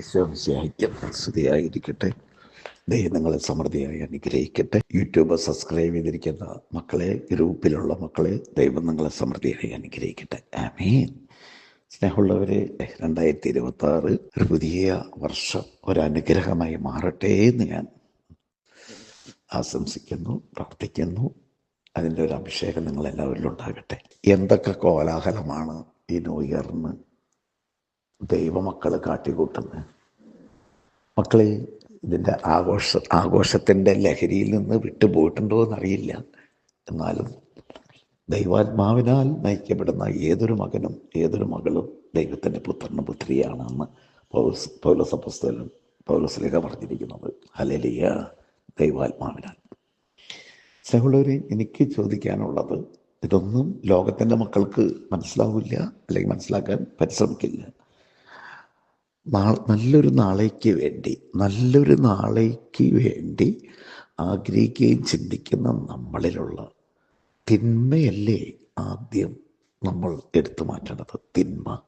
ഈശോമിശിഹായ്ക്കും സ്തുതിയായിരിക്കട്ടെ ദൈവം നിങ്ങളെ സമൃദ്ധിയായി അനുഗ്രഹിക്കട്ടെ. യൂട്യൂബ് സബ്സ്ക്രൈബ് ചെയ്തിരിക്കുന്ന മക്കളെ ഗ്രൂപ്പിലുള്ള മക്കളെ ദൈവം നിങ്ങളെ സമൃദ്ധിയായി അനുഗ്രഹിക്കട്ടെ. ആമീൻ. സ്നേഹമുള്ളവരെ രണ്ടായിരത്തി ഇരുപത്തി ആറ് ഒരു പുതിയ വർഷം ഒരനുഗ്രഹമായി മാറട്ടെ എന്ന് ഞാൻ ആശംസിക്കുന്നു പ്രാർത്ഥിക്കുന്നു. അതിന്റെ ഒരു അഭിഷേകം നിങ്ങളെല്ലാവരിലും ഉണ്ടാകട്ടെ. എന്തൊക്കെ കോലാഹലമാണ് ഈ ന്യൂ ഇയറിന് ദൈവമക്കൾ കാട്ടിക്കൂട്ടുന്നത് മക്കളെ ഇതിന്റെ ആഘോഷ ആഘോഷത്തിന്റെ ലഹരിയിൽ നിന്ന് വിട്ടുപോയിട്ടുണ്ടോ എന്നറിയില്ല. എന്നാലും ദൈവാത്മാവിനാൽ നയിക്കപ്പെടുന്ന ഏതൊരു മകനും ഏതൊരു മകളും ദൈവത്തിന്റെ പുത്രനും പുത്രിയാണെന്ന് പൗലസ് പൗലസപുസ്തകനും പുസ്തകം പൗലസ്ലിക പറഞ്ഞിരിക്കുന്നത്. ഹലലിയ ദൈവാത്മാവിനാൽ. സഹോദരി എനിക്ക് ചോദിക്കാനുള്ളത് ഇതൊന്നും ലോകത്തിന്റെ മക്കൾക്ക് മനസ്സിലാവില്ല അല്ലെങ്കിൽ മനസ്സിലാക്കാൻ പരിശ്രമിക്കില്ല. നല്ലൊരു നാളേക്ക് വേണ്ടി നല്ലൊരു നാളേക്ക് വേണ്ടി ആഗ്രഹിക്കുകയും ചിന്തിക്കുന്ന നമ്മളിലുള്ള തിന്മയല്ലേ ആദ്യം നമ്മൾ എടുത്തു മാറ്റേണ്ടത് തിന്മ.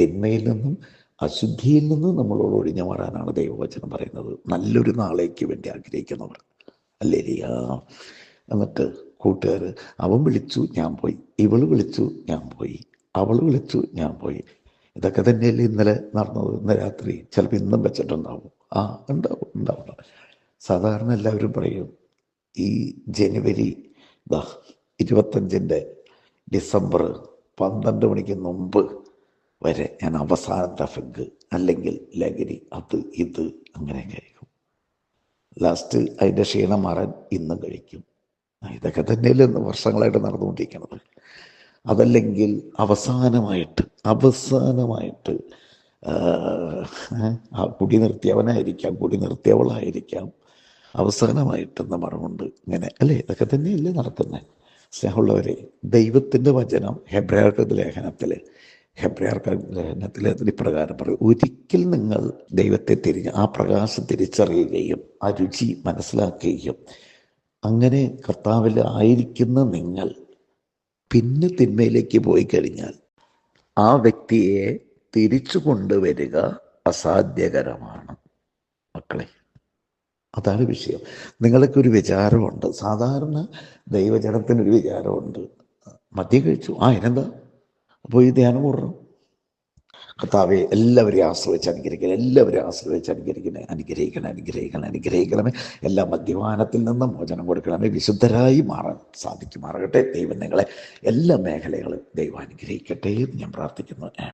തിന്മയിൽ നിന്നും അശുദ്ധിയിൽ നിന്നും നമ്മളോട് ഒഴിഞ്ഞു മാറാനാണ് ദൈവവചനം പറയുന്നത്. നല്ലൊരു നാളേക്ക് വേണ്ടി ആഗ്രഹിക്കുന്നവർ. അല്ലേ എന്നിട്ട് കൂട്ടുകാർ അവൻ വിളിച്ചു ഞാൻ പോയി. ഇവൾ വിളിച്ചു ഞാൻ പോയി. അവൾ വിളിച്ചു ഞാൻ പോയി. ഇതൊക്കെ തന്നെയല്ലേ ഇന്നലെ നടന്നത്. ഇന്ന് രാത്രി ചിലപ്പോൾ ഇന്നും വെച്ചിട്ടുണ്ടാവും. ആ ഉണ്ടാവും ഉണ്ടാവും. സാധാരണ എല്ലാവരും പറയും ഈ ജനുവരി ദാ ഇരുപത്തഞ്ചിന്റെ ഡിസംബർ പന്ത്രണ്ട് മണിക്ക് മുമ്പ് വരെ ഞാൻ അവസാനത്തെ ഫെഗ് അല്ലെങ്കിൽ ലഹരി അത് ഇത് അങ്ങനെ കഴിക്കും ലാസ്റ്റ് അതിന്റെ ക്ഷീണം മാറാൻ ഇന്നും കഴിക്കും. ഇതൊക്കെ തന്നെയല്ലേ വർഷങ്ങളായിട്ട് നടന്നുകൊണ്ടിരിക്കുന്നത്. അതല്ലെങ്കിൽ അവസാനമായിട്ട് അവസാനമായിട്ട് ആ കുടി നിർത്തിയവനായിരിക്കാം കുടി നിർത്തിയവളായിരിക്കാം. അവസാനമായിട്ടെന്ന മറവുണ്ട് ഇങ്ങനെ അല്ലേ? ഇതൊക്കെ തന്നെയല്ലേ നടത്തുന്നത് സ്നേഹമുള്ളവരെ ദൈവത്തിന്റെ വചനം ഹെബ്രയാർക്ക ലേഖനത്തിൽ ഹെബ്രയാർക്ക ലേഖനത്തിൽ ഇപ്രകാരം പറയും ഒരിക്കൽ നിങ്ങൾ ദൈവത്തെ തിരിഞ്ഞ് ആ പ്രകാശം തിരിച്ചറിയുകയും ആ രുചി മനസ്സിലാക്കുകയും അങ്ങനെ കർത്താവിൽ ആയിരിക്കുന്ന നിങ്ങൾ പിന്നെ തിന്മയിലേക്ക് പോയി കഴിഞ്ഞാൽ ആ വ്യക്തിയെ തിരിച്ചു കൊണ്ടുവരിക അസാധ്യകരമാണ്. മക്കളെ അതാണ് വിഷയം. നിങ്ങൾക്ക് ഒരു വിചാരമുണ്ട്. സാധാരണ ദൈവജനത്തിനൊരു വിചാരമുണ്ട്. മദ്യം കഴിച്ചു. ആ എന്നെന്താ അപ്പോൾ ഈ ധ്യാനം കൂടണം. കർത്താവെ എല്ലാവരെയും ആശ്രയിച്ച് അനുഗ്രഹിക്കണം എല്ലാവരെയും ആശ്രയിച്ച് അനുഗ്രഹിക്കണേ അനുഗ്രഹിക്കണം അനുഗ്രഹിക്കണം അനുഗ്രഹിക്കണമേ. എല്ലാ മദ്യപാനത്തിൽ നിന്നും മോചനം കൊടുക്കണമേ വിശുദ്ധരായി മാറാൻ സാധിക്കുമാറട്ടെ ദൈവം നിങ്ങളെ എല്ലാ മേഖലകളും ദൈവം അനുഗ്രഹിക്കട്ടെ എന്ന് ഞാൻ പ്രാർത്ഥിക്കുന്നു.